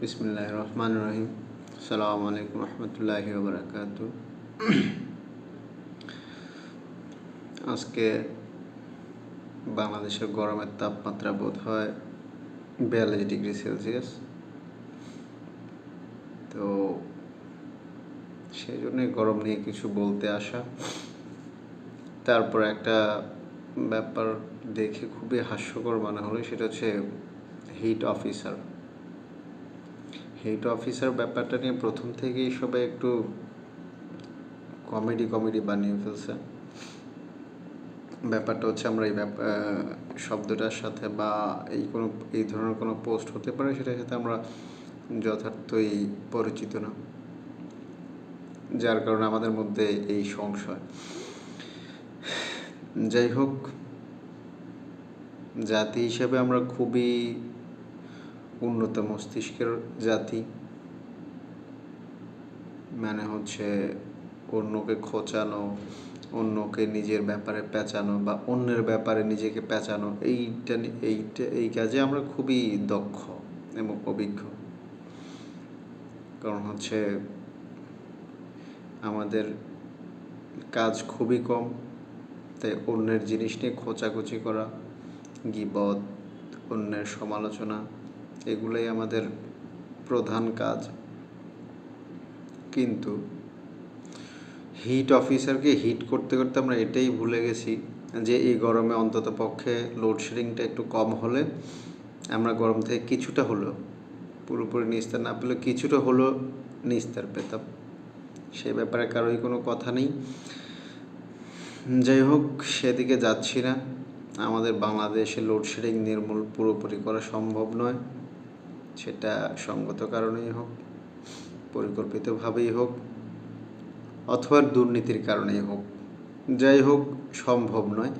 বিসমুল্লাহ রহমান রহিম সালাম আলাইকুম রহমতুল্লাহ বারাকাত আজকে বাংলাদেশের গরমের তাপমাত্রা বোধ হয় বিয়াল্লিশ ডিগ্রি সেলসিয়াস। তো সেই জন্যে গরম নিয়ে কিছু বলতে আসা। তারপর একটা ব্যাপার দেখে খুবই হাস্যকর মনে হলো, সেটা হচ্ছে হিট অফিসার হিট অফিসার ব্যাপারটা নিয়ে প্রথম থেকেই সবাই একটু কমেডি কমেডি বানিয়ে ফেলছে। ব্যাপারটা হচ্ছে আমরা এই শব্দটার সাথে বা এই কোনো, এই ধরনের কোনো পোস্ট হতে পারে সেটার সাথে আমরা যথার্থই পরিচিত না। যার কারণে আমাদের মধ্যে এই সংশয়। যাই হোক, জাতি হিসেবে আমরা খুবই উন্নত মস্তিষ্কের জাতি। মানে হচ্ছে অন্যকে খোঁচানো, অন্যকে নিজের ব্যাপারে পেঁচানো বা অন্যের ব্যাপারে নিজেকে পেঁচানো, এইটা এইটা, এই কাজে আমরা খুবই দক্ষ এবং অভিজ্ঞ। কারণ হচ্ছে আমাদের কাজ খুবই কম, তাই অন্যের জিনিস নিয়ে খোঁচাখুচি করা গিবদ অন্যের সমালোচনা এগুলোই আমাদের প্রধান কাজ। কিন্তু হিট অফিসারকে হিট করতে করতে আমরা এটাই ভুলে গেছি যে এই গরমে অন্তত পক্ষে লোডশেডিংটা একটু কম হলে আমরা গরম থেকে কিছুটা হলো পুরোপুরি নিস্তার না পেলে কিছুটা হলো নিস্তার পেতাম। সে ব্যাপারে কারোই কোনো কথা নেই। যাই হোক, সেদিকে যাচ্ছি না। আমাদের বাংলাদেশে লোডশেডিং নির্মূল পুরোপুরি করা সম্ভব নয়। সেটা সঙ্গত কারণেই হোক, পরিকল্পিতভাবেই হোক, অথবা দুর্নীতির কারণেই হোক, যাই হোক সম্ভব নয়।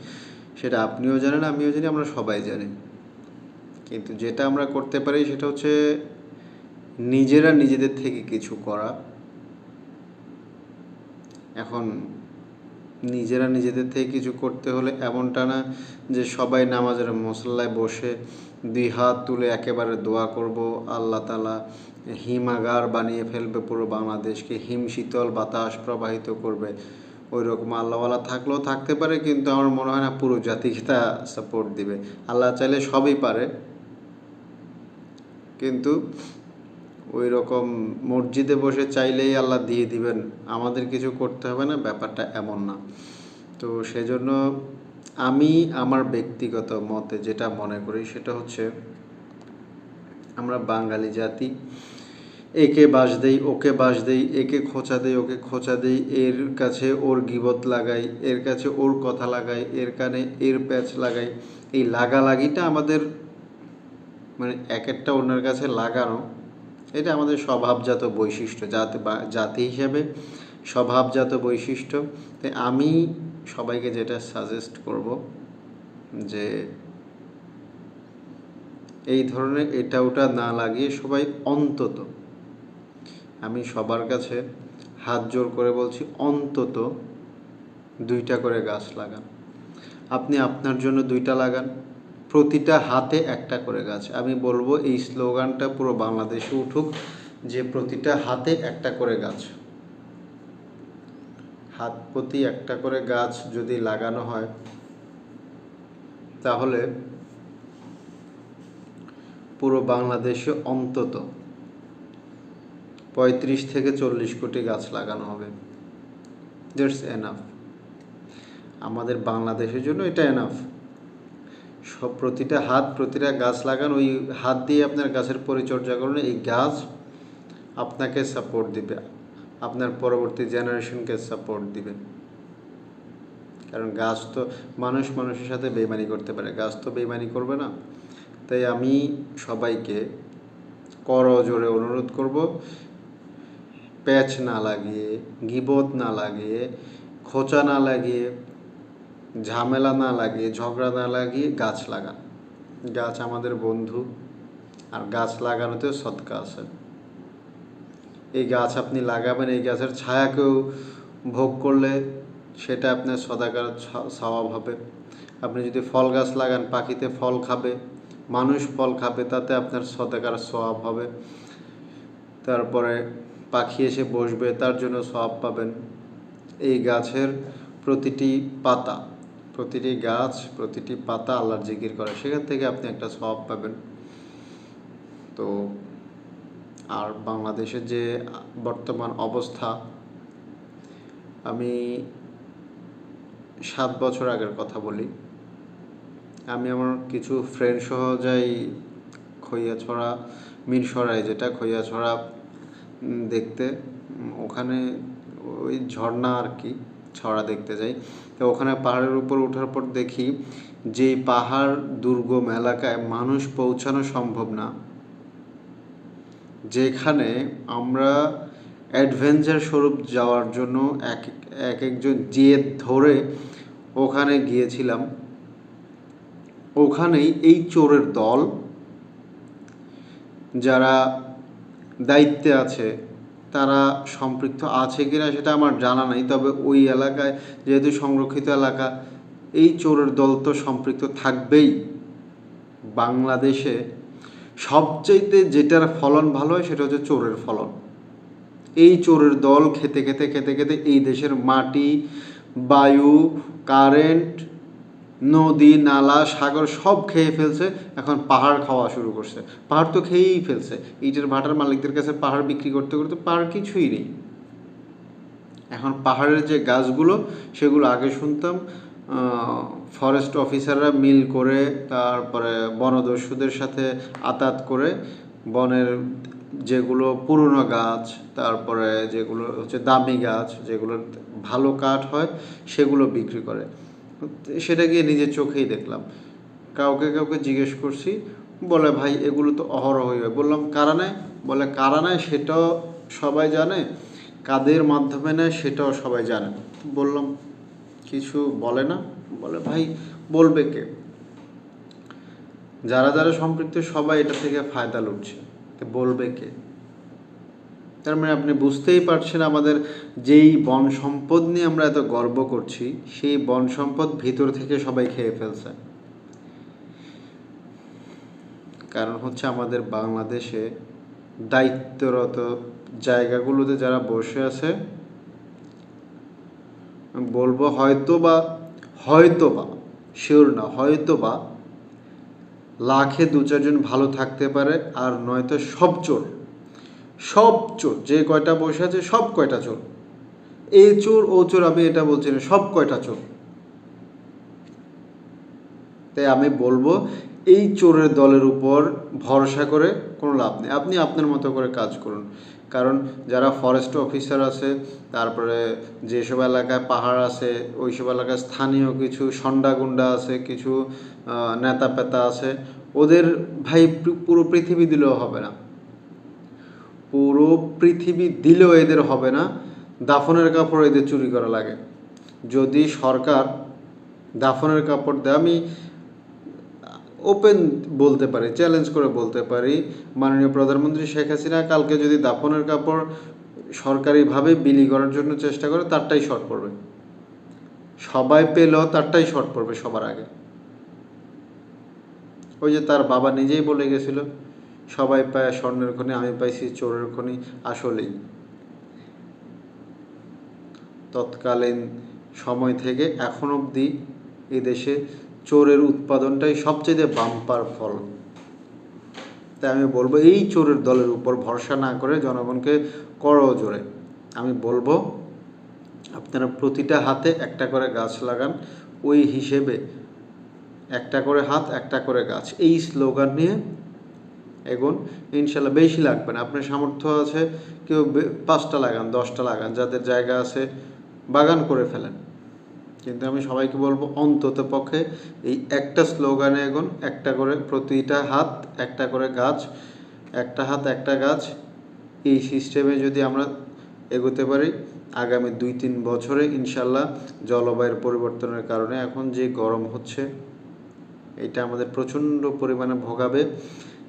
সেটা আপনিও জানেন, আমিও জানি, আমরা সবাই জানি। কিন্তু যেটা আমরা করতে পারি সেটা হচ্ছে নিজেরা নিজেদের থেকে কিছু করা। এখন নিজেরা নিজেদের থেকে কিছু করতে হলে এমনটা না যে সবাই নামাজের মশলায় বসে দুই হাত তুলে একেবারে দোয়া করব, আল্লাহ তালা হিমাগার বানিয়ে ফেলবে পুরো বাংলাদেশকে হিম শীতল বাতাস প্রবাহিত করবে। ওই রকম আল্লাহওয়ালা থাকলেও থাকতে পারে, কিন্তু আমার মনে হয় না পুরো জাতিকে তা সাপোর্ট দিবে। আল্লাহ চাইলে সবই পারে, কিন্তু ওই রকম মসজিদে বসে চাইলেই আল্লাহ দিয়ে দিবেন। আমাদের কিছু করতে হবে না, ব্যাপারটা এমন না। তো সেজন্য আমি আমার ব্যক্তিগত মতে যেটা মনে করি সেটা হচ্ছে, আমরা বাঙালি জাতি, একে বাস দেই, ওকে বাস দেই, একে খোঁচা দেই, ওকে খোঁচা দেই, এর কাছে ওর গিবত লাগাই, এর কাছে ওর কথা লাগাই, এর কানে এর প্যাচ লাগাই। এই লাগালাগিটা আমাদের মানে এক একটা অন্যের কাছে লাগানো এটা আমাদের স্বভাবজাত বৈশিষ্ট্য, জাতি বা জাতি হিসেবে স্বভাবজাত বৈশিষ্ট্য। তাই আমি সবাইকে যেটা সাজেস্ট করব যে এই ধরনের এটা ওটা না লাগিয়ে সবাই অন্তত, আমি সবার কাছে হাত জোর করে বলছি অন্তত দুইটা করে গাছ লাগান। আপনি আপনার জন্য দুইটা লাগান। প্রতিটা হাতে একটা করে গাছ। আমি বলব এই স্লোগানটা পুরো বাংলাদেশে উঠুক যে প্রতিটা হাতে একটা করে গাছ। হাত প্রতি একটা করে গাছ যদি লাগানো হয়, তাহলে পুরো বাংলাদেশে অন্তত পঁয়ত্রিশ থেকে চল্লিশ কোটি গাছ লাগানো হবে। দ্যাটস এনাফ আমাদের বাংলাদেশের জন্য এটা এনাফ সব প্রতিটা হাত, প্রতিটা গাছ লাগান, ওই হাত দিয়ে আপনার গাছের পরিচর্যা করুন, এই গাছ আপনাকে সাপোর্ট দিবে, আপনার পরবর্তী জেনারেশনকে সাপোর্ট দিবে। কারণ গাছ তো মানুষ মানুষের সাথে বেইমানি করতে পারে, গাছ তো বেইমানি করবে না। তাই আমি সবাইকে কর জোরে অনুরোধ করব, প্যাচ না লাগিয়ে, গিবত না লাগিয়ে, খোঁচা না লাগিয়ে ঝামেলা না লাগিয়ে, ঝগড়া না লাগিয়ে গাছ লাগান। গাছ আমাদের বন্ধু, আর গাছ লাগানোতেও সৎকা আছে। এই গাছ আপনি লাগাবেন, এই গাছের ছায়াকেও ভোগ করলে সেটা আপনার সদাকার স্বভাব হবে। আপনি যদি ফল গাছ লাগান, পাখিতে ফল খাবে, মানুষ ফল খাবে, তাতে আপনার সদাকার স্বভাব হবে। তারপরে পাখি এসে বসবে, তার জন্য স্বভাব পাবেন। এই গাছের প্রতিটি পাতা প্রতিটি গাছ, প্রতিটি পাতা আল্লাহর জিকির করে। সেখান থেকে আপনি একটা সব পাবেন। তো আর বাংলাদেশের যে বর্তমান অবস্থা, আমি সাত বছর আগের কথা বলি। আমি আমার কিছু ফ্রেন্ড সহ যাই খইয়াছড়া মিরসরাই যেটা খইয়াছড়া দেখতে। ওখানে ওই ঝর্ণা আর কি। ছড়া দেখতে যাই। তো ওখানে পাহাড়ের উপর ওঠার পর দেখি যে পাহাড় দুর্গম এলাকায় মানুষ পৌঁছানো সম্ভব না। যেখানে আমরা অ্যাডভেঞ্চার স্বরূপ যাওয়ার জন্য এক এক একজন জেদ ধরে ওখানে গিয়েছিলাম। ওখানেই এই চোরের দল যারা দায়িত্বে আছে তারা সম্পৃক্ত আছে কিনা সেটা আমার জানা নাই, তবে ওই এলাকায় যেহেতু সংরক্ষিত এলাকা, এই চোরের দল তো সম্পৃক্ত থাকবেই। বাংলাদেশে সবচাইতে যেটার ফলন ভালো হয় সেটা হচ্ছে চোরের ফলন। এই চোরের দল খেতে খেতে খেতে খেতে এই দেশের মাটি, বায়ু, কারেন্ট নদী, নালা, সাগর সব খেয়ে ফেলছে, এখন পাহাড় খাওয়া শুরু করছে। পাহাড় তো খেয়েই ফেলছে। ইটের ভাটার মালিকদের কাছে পাহাড় বিক্রি করতে করতে পাহাড় কিছুই নেই। এখন পাহাড়ের যে গাছগুলো, সেগুলো আগে শুনতাম ফরেস্ট অফিসাররা মিল করে, তারপরে বনদস্যুদের সাথে আতাত করে বনের যেগুলো পুরনো গাছ, তারপরে যেগুলো হচ্ছে দামি গাছ যেগুলো ভালো কাঠ হয়, সেগুলো বিক্রি করে। সেটা গিয়ে নিজের চোখেই দেখলাম। কাউকে কাউকে জিজ্ঞেস করছি, বলে, ভাই, এগুলো তো অহরহই। হয় বললাম, কারা নেয়? বলে, কারা নেয় সেটাও সবাই জানে, কাদের মাধ্যমে নেয় সেটাও সবাই জানে। বললাম, কিছু বলে না? বলে, ভাই, বলবে কে? যারা যারা সম্পৃক্ত সবাই এটা থেকে ফায়দা লুটছে বলবে কে? তার মানে আপনি বুঝতেই পারছেন আমাদের যেই বন সম্পদ নিয়ে আমরা এত গর্ব করছি, সেই বন সম্পদ ভিতর থেকে সবাই খেয়ে ফেলছে। কারণ হচ্ছে আমাদের বাংলাদেশে দায়িত্বরত জায়গাগুলোতে যারা বসে আছে, বলব হয়তো বা হয়তো বা শিওর না হয়তো বা লাখে দু চারজন ভালো থাকতে পারে আর নয়তো সব চোর। সব চোর, যে কয়টা বসে আছে সব কয়টা চোর। এই চোর, ও চোর, আমি এটা বলছি না, সব কয়টা চোর। তাই আমি বলব, এই চোরের দলের উপর ভরসা করে কোনো লাভ নেই। আপনি আপনার মতো করে কাজ করুন। কারণ যারা ফরেস্ট অফিসার আছে, তারপরে যেসব এলাকায় পাহাড় আছে, ওইসব এলাকায় স্থানীয় কিছু সন্ডাগুন্ডা আছে, কিছু নেতা পেতা আছে, ওদের ভাই পুরো পৃথিবী দিলেও হবে না। পুরো পৃথিবী দিলেও এদের হবে না, দাফনের কাপড় এদের চুরি করা লাগে। যদি সরকার দাফনের কাপড় দেয়, আমি ওপেন বলতে পারি চ্যালেঞ্জ করে বলতে পারি, মাননীয় প্রধানমন্ত্রী শেখ হাসিনা কালকে যদি দাফনের কাপড় সরকারিভাবে বিলি করার জন্য চেষ্টা করে, তারটাই শর্ট পড়বে। সবাই পেলেও তারটাই শর্ট পড়বে সবার আগে। ওই যে তার বাবা নিজেই বলে গেছিল সবাই পায় স্বর্ণের খনি, আমি পাইছি চোরের খনি, আসলেই। তৎকালীন সময় থেকে এখন অবধি দেশে চোরের উৎপাদনটাই সবচেয়ে বাম্পার ফল। তাই আমি বলব, এই চোরের দলের উপর ভরসা না করে জনগণকে করো জোরে। আমি বলব, আপনারা প্রতিটা হাতে একটা করে গাছ লাগান, ওই হিসেবে একটা করে হাত, একটা করে গাছ। এই স্লোগান নিয়ে এগুন, ইনশাল্লাহ বেশি লাগবে না। আপনার সামর্থ্য আছে, কেউ পাঁচটা লাগান, দশটা লাগান, যাদের জায়গা আছে, বাগান করে ফেলেন। কিন্তু আমি সবাইকে বলব, অন্তত পক্ষে এই একটা স্লোগানে এখন একটা করে প্রতিটা হাত, একটা করে গাছ, একটা হাত, একটা গাছ, এই সিস্টেমে যদি আমরা এগোতে পারি, আগামী দুই তিন বছরে ইনশাল্লাহ জলবায়ুর পরিবর্তনের কারণে এখন যে গরম হচ্ছে, এটা আমাদের প্রচণ্ড পরিমাণে ভোগাবে।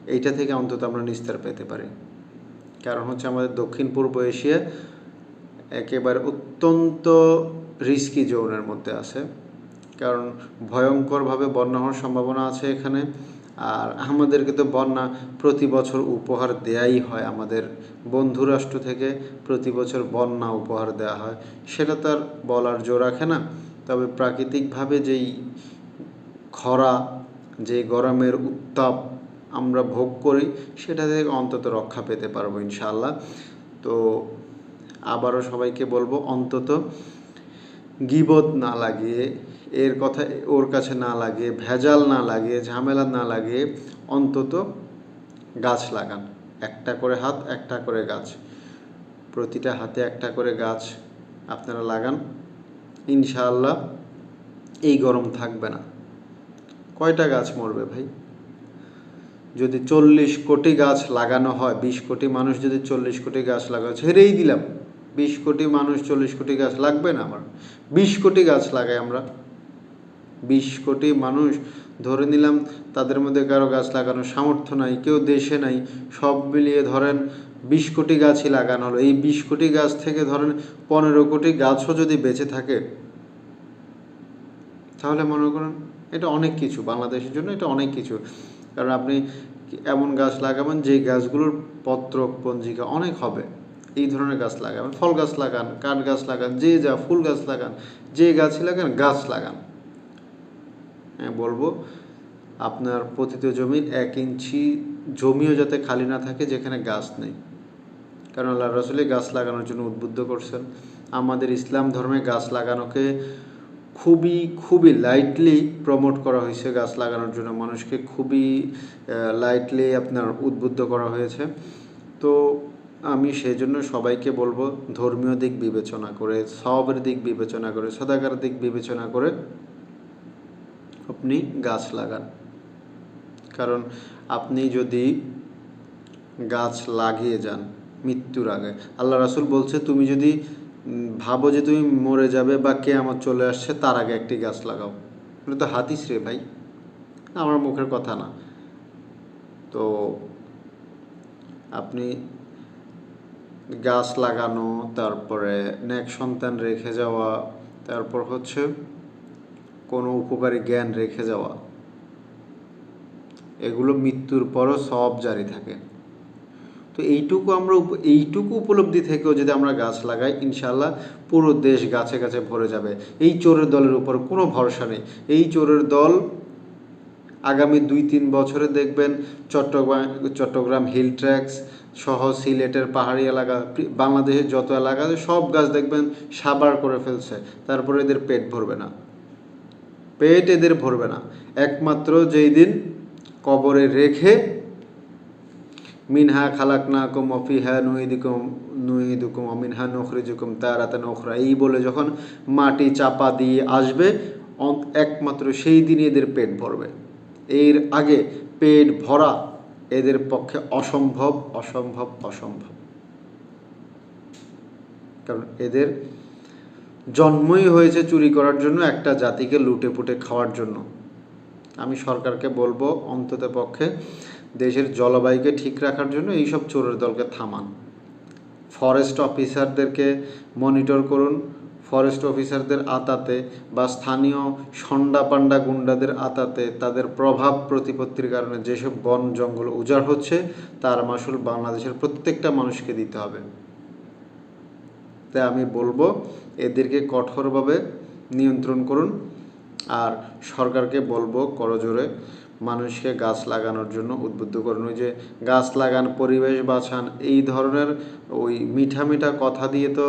এইটা থেকে অন্তত আমরা নিস্তার পেতে পারি। কারণ হচ্ছে আমাদের দক্ষিণ পূর্ব এশিয়া একেবারে অত্যন্ত রিস্কি জোনের মধ্যে আছে। কারণ ভয়ঙ্করভাবে বন্যা হওয়ার সম্ভাবনা আছে এখানে। আর আমাদেরকে তো বন্যা প্রতি বছর উপহার দেয়াই হয় আমাদের বন্ধু রাষ্ট্র থেকে। প্রতি বছর বন্যা উপহার দেওয়া হয়। সেটা তার বলার জো রাখে না। তবে প্রাকৃতিকভাবে যেই খরা যে গরমের উত্তাপ আমরা ভোগ করি, সেটা থেকে অন্তত রক্ষা পেতে পারব ইনশাআল্লাহ। তো আবারও সবাইকে বলব, অন্তত গিবত না লাগিয়ে, এর কথা ওর কাছে না লাগে ভেজাল না লাগে ঝামেলা না লাগে অন্তত গাছ লাগান। একটা করে হাত, একটা করে গাছ। প্রতিটা হাতে একটা করে গাছ আপনারা লাগান। ইনশাআল্লাহ এই গরম থাকবে না। কয়টা গাছ মরবে ভাই? যদি চল্লিশ কোটি গাছ লাগানো হয়, বিশ কোটি মানুষ যদি চল্লিশ কোটি গাছ লাগায়, ছেড়েই দিলাম। বিশ কোটি মানুষ চল্লিশ কোটি গাছ লাগবে না আমার? বিশ কোটি গাছ লাগাই আমরা। বিশ কোটি মানুষ, ধরে নিলাম তাদের মধ্যে কারও গাছ লাগানোর সামর্থ্য নাই, কেউ দেশে নাই, সব মিলিয়ে ধরেন বিশ কোটি গাছই লাগানো হলো। এই বিশ কোটি গাছ থেকে ধরেন পনেরো কোটি গাছও যদি বেঁচে থাকে, তাহলে মনে করেন এটা অনেক কিছু, বাংলাদেশের জন্য এটা অনেক কিছু। কারণ আপনি এমন গাছ লাগাবেন যে গাছগুলোর পত্র পঞ্জিকা অনেক হবে। এই ধরনের গাছ লাগাবেন, ফল গাছ লাগান, কাঠ গাছ লাগান, যে যা ফুল গাছ লাগান, যে গাছই লাগান, গাছ লাগান। হ্যাঁ বলব আপনার পতিত জমির এক ইঞ্চি জমিও যাতে খালি না থাকে, যেখানে গাছ নেই। কারণ আল্লাহ রসুলি গাছ লাগানোর জন্য উদ্বুদ্ধ করছেন। আমাদের ইসলাম ধর্মে গাছ লাগানোকে খুবই খুবই লাইটলি প্রমোট করা হয়েছে গাছ লাগানোর জন্য। মানুষকে খুবই লাইটলি আপনার উদ্বুদ্ধ করা হয়েছে। তো আমি সেই জন্য সবাইকে বলব, ধর্মীয় দিক বিবেচনা করে, সবের দিক বিবেচনা করে, সদাকার দিক বিবেচনা করে আপনি গাছ লাগান। কারণ আপনি যদি গাছ লাগিয়ে যান, মৃত্যুর আগে, আল্লাহ রাসুল বলছে, তুমি যদি ভাবো যে তুমি মরে যাবে বা কে আমার চলে আসছে, তার আগে একটি গাছ লাগাও। এটা তো হাতিস রে ভাই। আমার মুখের কথা না। তো আপনি গাছ লাগানো, তারপরে নেক সন্তান রেখে যাওয়া, তারপর হচ্ছে কোনো উপকারী জ্ঞান রেখে যাওয়া, এগুলো মৃত্যুর পরও সব জারি থাকে। তো এইটুকু আমরা এইটুকু উপলব্ধি থেকেও যদি আমরা গাছ লাগাই ইনশাল্লাহ পুরো দেশ গাছে গাছে ভরে যাবে। এই চোরের দলের উপর কোনো ভরসা নেই। এই চোরের দল আগামী দুই তিন বছরে দেখবেন চট্টগ্রাম চট্টগ্রাম হিল ট্র্যাক্স সহ সিলেটের পাহাড়ি এলাকা, বাংলাদেশের যত এলাকা সব গাছ দেখবেন সাবার করে ফেলছে। তারপরে এদের পেট ভরবে না। পেট এদের ভরবে না। একমাত্র যেই দিন কবরে রেখে মিনহা খালাক না কুম খালাকনাকুম অফিহা নুইদিকুম নুইদুকুম অমিনহা নখরিজুকুম তারাতে নখরা এই বলে যখন মাটি চাপা দিয়ে আসবে একমাত্র সেই দিনই এদের পেট ভরবে। এর আগে পেট ভরা এদের পক্ষে অসম্ভব অসম্ভব অসম্ভব। কারণ এদের জন্মই হয়েছে চুরি করার জন্য একটা জাতিকে লুটে পুটে খাওয়ার জন্য। আমি সরকারকে বলব অন্তত পক্ষে দেশের জলবায়ুকে ঠিক রাখার জন্য এইসব চোরের দলকে থামান। ফরেস্ট অফিসারদেরকে মনিটর করুন। ফরেস্ট অফিসারদের আতাতে বা স্থানীয় সন্ডা পান্ডা গুন্ডাদের আতাতে তাদের প্রভাব প্রতিপত্তির কারণে যেসব বন জঙ্গল উজাড় হচ্ছে, তার মাসুল বাংলাদেশের প্রত্যেকটা মানুষকে দিতে হবে। তাই আমি বলব, এদেরকে কঠোরভাবে নিয়ন্ত্রণ করুন। আর সরকারকে বলব করজোরে মানুষকে গাছ লাগানোর জন্য উদ্বুদ্ধ করুন। ওই যে গাছ লাগান, পরিবেশ বাঁচান, এই ধরনের ওই মিঠা মিঠা কথা দিয়ে তো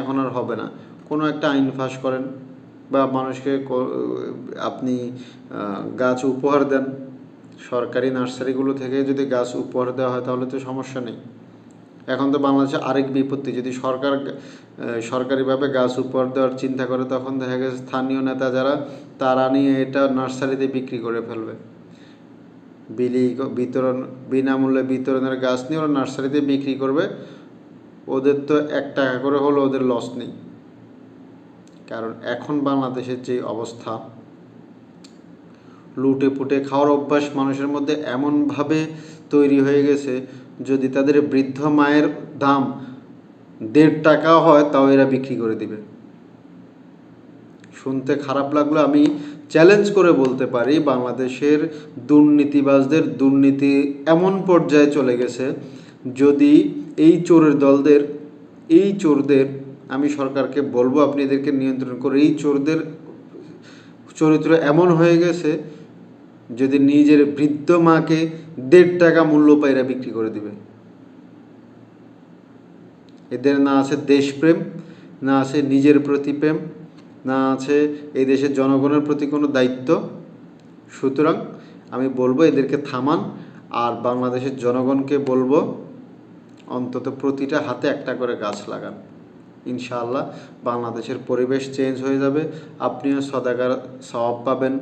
এখন আর হবে না। কোনো একটা আইন ফাঁস করেন বা মানুষকে আপনি গাছ উপহার দেন। সরকারি নার্সারিগুলো থেকে যদি গাছ উপহার দেওয়া হয় তাহলে তো সমস্যা নেই। এখন তো বাংলাদেশে আরেক বিপত্তি, যদি সরকার সরকারিভাবে গাছ উপহার দেওয়ার চিন্তা করে, তখন দেখা গেছে স্থানীয় নেতা যারা, তারা নিয়ে এটা নার্সারিতে বিক্রি করে ফেলবে। বিলি বিতরণ, বিনামূল্যে বিতরণের গাছ নিয়ে ওরা নার্সারিতে বিক্রি করবে। ওদের তো এক টাকা করে হলো ওদের লস নেই। কারণ এখন বাংলাদেশের যে অবস্থা, লুটে পুটে খাওয়ার অভ্যাস মানুষের মধ্যে এমনভাবে তৈরি হয়ে গেছে, যদি তাদের বৃদ্ধ মায়ের দাম দেড় টাকা হয়, তাও এরা বিক্রি করে দিবে। শুনতে খারাপ লাগল, আমি চ্যালেঞ্জ করে বলতে পারি বাংলাদেশের দুর্নীতিবাজদের দুর্নীতি এমন পর্যায়ে চলে গেছে যদি এই চোরের দলদের, এই চোরদের, আমি সরকারকে বলব আপনি এদেরকে নিয়ন্ত্রণ করে, এই চোরদের চরিত্র এমন হয়ে গেছে যদি নিজের বৃদ্ধ মাকে দেড় টাকা মূল্য পাইরা বিক্রি করে দিবে। এদের না আছে দেশপ্রেম, না আছে নিজের প্রতি প্রেম না আছে এই দেশের জনগণের প্রতি কোনো দায়িত্ব? সুতরাং আমি বলব এদেরকে থামান আর বাংলাদেশের জনগণকে বলব অন্তত প্রতিটা হাতে একটা করে গাছ লাগান। ইনশাআল্লাহ বাংলাদেশের পরিবেশ চেঞ্জ হয়ে যাবে, আপনিও সদাগার সওয়াব পাবেন।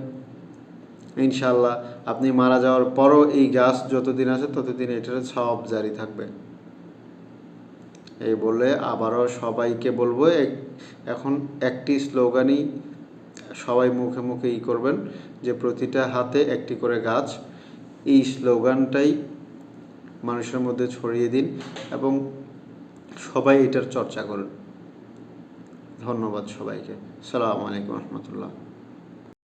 ইনশাআল্লাহ আপনি মারা যাওয়ার পরও এই গাছ যতদিন আছে ততদিন এটার সওয়াব জারি থাকবে। এই বলে আবারও সবাইকে বলব এখন একটি স্লোগানই সবাই মুখে মুখে ই করবেন যে প্রতিটা হাতে একটি করে গাছ। এই স্লোগানটাই মানুষের মধ্যে ছড়িয়ে দিন এবং সবাই এটার চর্চা করুন। ধন্যবাদ সবাইকে। সালামু আলাইকুম রহমতুল্লাহ।